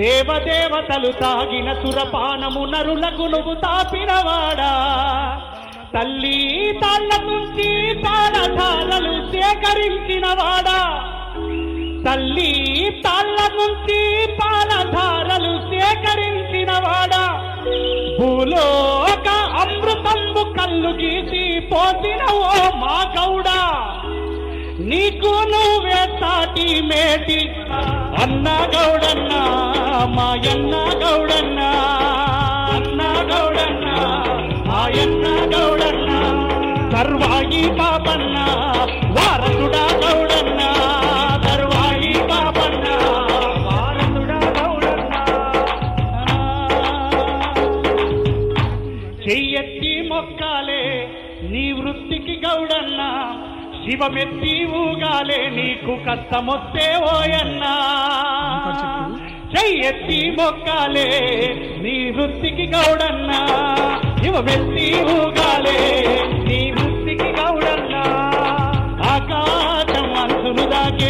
దేవదేవతలు తాగిన సురపానము నరులకు నువ్వు తాపినవాడా? తల్లి తాళ్ళ నుంచి తాళధారలు సేకరించినవాడా? తల్లి తాళ్ళ నుంచి పాలధారలు సేకరించినవాడా? భూలోక అమృతంబు కళ్ళు గీసి పోసిన ఓ మా గౌడా? నీకు నువ్వే సాటి మేటి అన్న గౌడన్న మాయన్న గౌడన్న అన్న గౌడన్న మాయన్న గౌడన్న సర్వాయి పాపన్న వారసుడా గౌడన్న సర్వాయి పాపన్న వారసుడా గౌడన్న. చెయ్యెత్తి మొక్కాలే నీ వృత్తికి గౌడన్న శివమెత్తి ఊగాలే నీకు కష్టమొస్తే ఓయన్నా. ఎత్తి మొక్కాలే నీ వృత్తికి గౌడన్నా. యువ వ్యక్తి ఊగాలే నీ వృత్తికి గౌడన్నా. ఆకాశం అంతులు దాకే